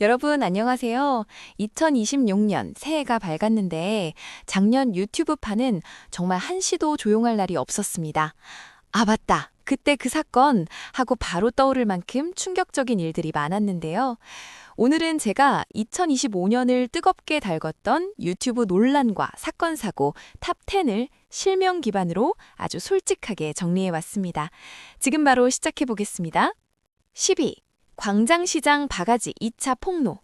여러분 안녕하세요. 2026년 새해가 밝았는데 작년 유튜브판은 정말 한시도 조용할 날이 없었습니다. 아 맞다. 그때 그 사건 하고 바로 떠오를 만큼 충격적인 일들이 많았는데요. 오늘은 제가 2025년을 뜨겁게 달궜던 유튜브 논란과 사건 사고 탑 10을 실명 기반으로 아주 솔직하게 정리해 왔습니다. 지금 바로 시작해 보겠습니다. 10위 광장시장 바가지 2차 폭로.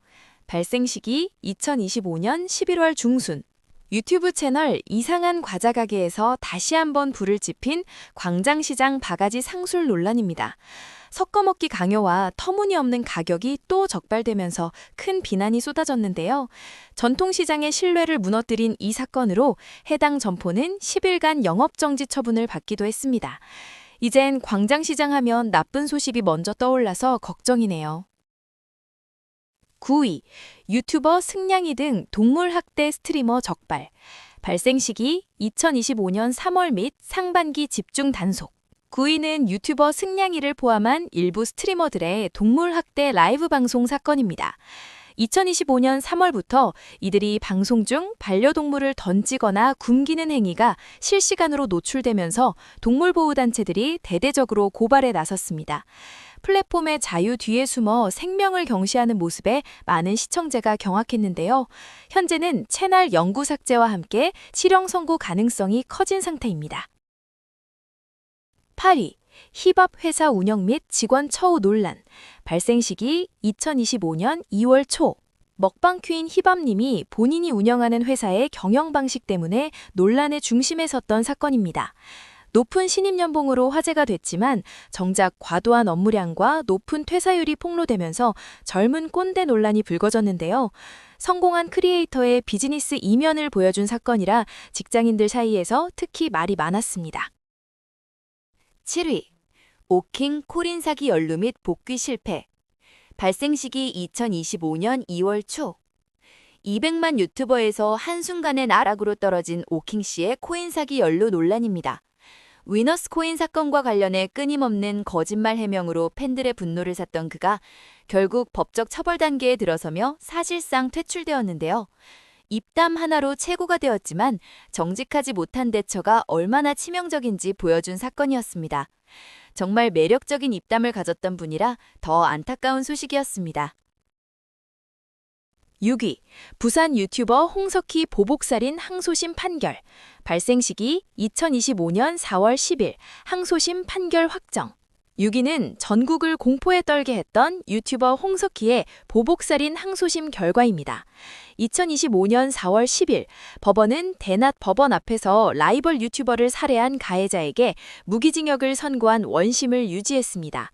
발생 시기 2025년 11월 중순. 유튜브 채널 이상한 과자 가게에서 다시 한번 불을 지핀 광장시장 바가지 상술 논란입니다. 섞어먹기 강요와 터무니없는 가격이 또 적발되면서 큰 비난이 쏟아졌는데요. 전통시장의 신뢰를 무너뜨린 이 사건으로 해당 점포는 10일간 영업정지 처분을 받기도 했습니다. 이젠 광장시장 하면 나쁜 소식이 먼저 떠올라서 걱정이네요. 9위. 유튜버 승냥이 등 동물학대 스트리머 적발. 발생 시기 2025년 3월 및 상반기 집중 단속. 9위는 유튜버 승냥이를 포함한 일부 스트리머들의 동물학대 라이브 방송 사건입니다. 2025년 3월부터 이들이 방송 중 반려동물을 던지거나 굶기는 행위가 실시간으로 노출되면서 동물보호단체들이 대대적으로 고발에 나섰습니다. 플랫폼의 자유 뒤에 숨어 생명을 경시하는 모습에 많은 시청자가 경악했는데요. 현재는 채널 영구 삭제와 함께 실형 선고 가능성이 커진 상태입니다. 8위. 힙합 회사 운영 및 직원 처우 논란. 발생 시기 2025년 2월 초. 먹방 퀸 힙합님이 본인이 운영하는 회사의 경영 방식 때문에 논란의 중심에 섰던 사건입니다. 높은 신입연봉으로 화제가 됐지만 정작 과도한 업무량과 높은 퇴사율이 폭로되면서 젊은 꼰대 논란이 불거졌는데요. 성공한 크리에이터의 비즈니스 이면을 보여준 사건이라 직장인들 사이에서 특히 말이 많았습니다. 7위. 오킹 코린 사기 연루 및 복귀 실패. 발생 시기 2025년 2월 초. 200만 유튜버에서 한순간에 나락으로 떨어진 오킹 씨의 코인 사기 연루 논란입니다. 위너스 코인 사건과 관련해 끊임없는 거짓말 해명으로 팬들의 분노를 샀던 그가 결국 법적 처벌 단계에 들어서며 사실상 퇴출되었는데요. 입담 하나로 최고가 되었지만 정직하지 못한 대처가 얼마나 치명적인지 보여준 사건이었습니다. 정말 매력적인 입담을 가졌던 분이라 더 안타까운 소식이었습니다. 6위. 부산 유튜버 홍석희 보복살인 항소심 판결. 발생 시기 2025년 4월 10일 항소심 판결 확정. 6위는 전국을 공포에 떨게 했던 유튜버 홍석희의 보복살인 항소심 결과입니다. 2025년 4월 10일 법원은 대낮 법원 앞에서 라이벌 유튜버를 살해한 가해자에게 무기징역을 선고한 원심을 유지했습니다.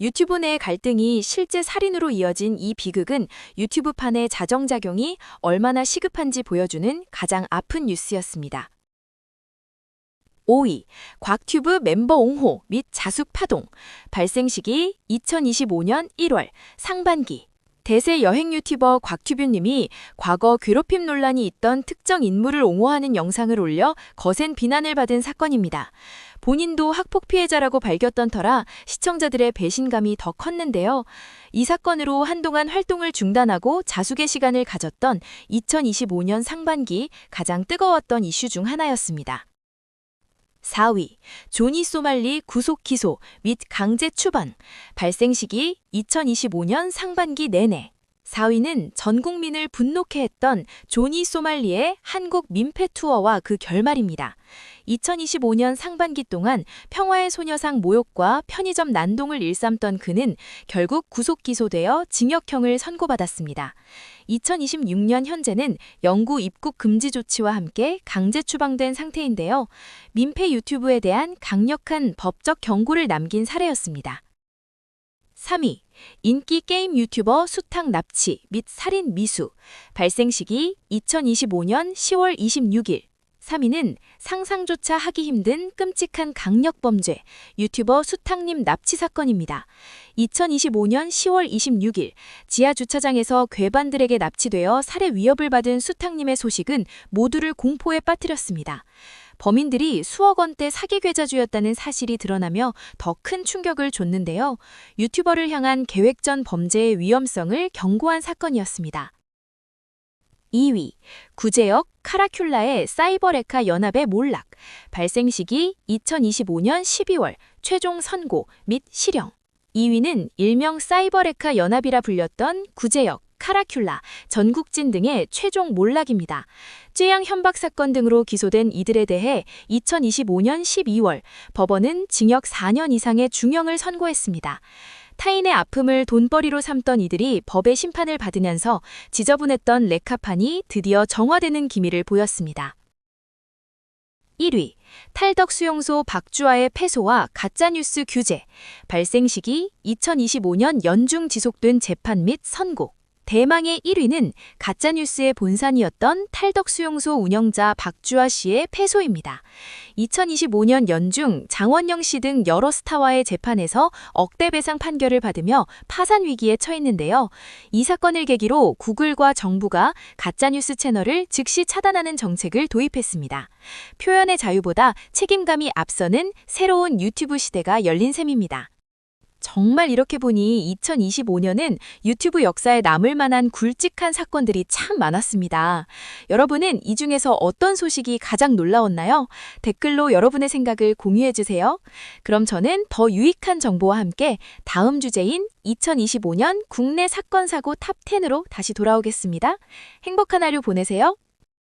유튜브 내 갈등이 실제 살인으로 이어진 이 비극은 유튜브판의 자정작용이 얼마나 시급한지 보여주는 가장 아픈 뉴스였습니다. 5위. 곽튜브 멤버 옹호 및 자숙 파동. 발생 시기 2025년 1월 상반기. 대세 여행 유튜버 곽튜브님이 과거 괴롭힘 논란이 있던 특정 인물을 옹호하는 영상을 올려 거센 비난을 받은 사건입니다. 본인도 학폭 피해자라고 밝혔던 터라 시청자들의 배신감이 더 컸는데요. 이 사건으로 한동안 활동을 중단하고 자숙의 시간을 가졌던 2025년 상반기 가장 뜨거웠던 이슈 중 하나였습니다. 4위. 조니 소말리 구속 기소 및 강제 추방. 발생 시기 2025년 상반기 내내. 4위는 전 국민을 분노케 했던 조니 소말리의 한국 민폐 투어와 그 결말입니다. 2025년 상반기 동안 평화의 소녀상 모욕과 편의점 난동을 일삼던 그는 결국 구속 기소되어 징역형을 선고받았습니다. 2026년 현재는 영구 입국 금지 조치와 함께 강제 추방된 상태인데요. 민폐 유튜브에 대한 강력한 법적 경고를 남긴 사례였습니다. 3위. 인기 게임 유튜버 수탁 납치 및 살인 미수. 발생 시기 2025년 10월 26일. 3위는 상상조차 하기 힘든 끔찍한 강력범죄 유튜버 수탁님 납치 사건입니다. 2025년 10월 26일 지하 주차장에서 괴반들에게 납치되어 살해 위협을 받은 수탁님의 소식은 모두를 공포에 빠뜨렸습니다. 범인들이 수억 원대 사기 괴자주였다는 사실이 드러나며 더 큰 충격을 줬는데요. 유튜버를 향한 계획전 범죄의 위험성을 경고한 사건이었습니다. 2위, 구제역 카라큘라의 사이버레카 연합의 몰락, 발생 시기 2025년 12월, 최종 선고 및 실형. 2위는 일명 사이버레카 연합이라 불렸던 구제역, 카라큘라, 전국진 등의 최종 몰락입니다. 쯔양 현박 사건 등으로 기소된 이들에 대해 2025년 12월 법원은 징역 4년 이상의 중형을 선고했습니다. 타인의 아픔을 돈벌이로 삼던 이들이 법의 심판을 받으면서 지저분했던 레카판이 드디어 정화되는 기미를 보였습니다. 1위 탈덕 수용소 박주아의 패소와 가짜뉴스 규제 발생 시기 2025년 연중 지속된 재판 및 선고 대망의 1위는 가짜뉴스의 본산이었던 탈덕 수용소 운영자 박주아 씨의 패소입니다. 2025년 연중 장원영 씨 등 여러 스타와의 재판에서 억대 배상 판결을 받으며 파산 위기에 처했는데요. 이 사건을 계기로 구글과 정부가 가짜뉴스 채널을 즉시 차단하는 정책을 도입했습니다. 표현의 자유보다 책임감이 앞서는 새로운 유튜브 시대가 열린 셈입니다. 정말 이렇게 보니 2025년은 유튜브 역사에 남을 만한 굵직한 사건들이 참 많았습니다. 여러분은 이 중에서 어떤 소식이 가장 놀라웠나요? 댓글로 여러분의 생각을 공유해주세요. 그럼 저는 더 유익한 정보와 함께 다음 주제인 2025년 국내 사건 사고 탑10으로 다시 돌아오겠습니다. 행복한 하루 보내세요.